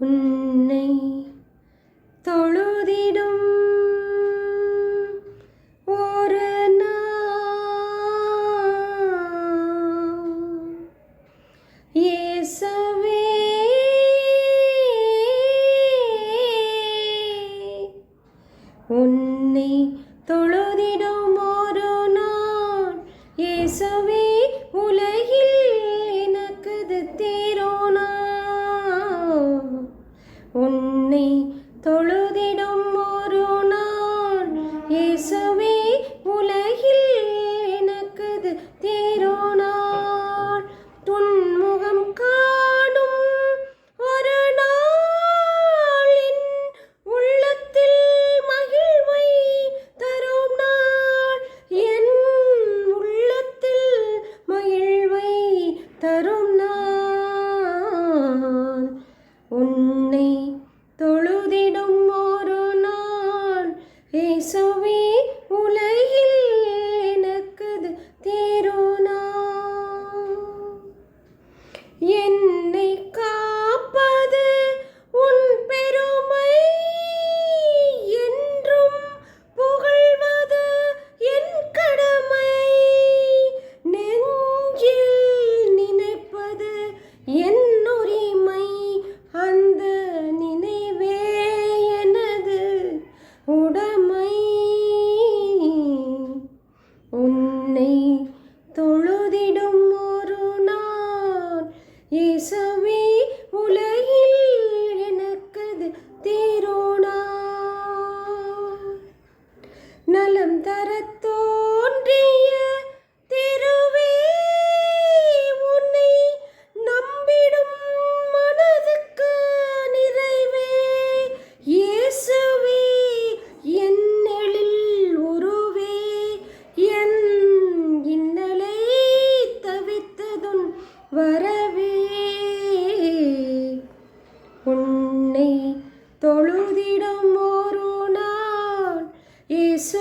உன்னை தொழுதிடும். ஒரு நாள் இயேசுவே. உன்னை தொழுதிடும். தொழுதிடும் என் isso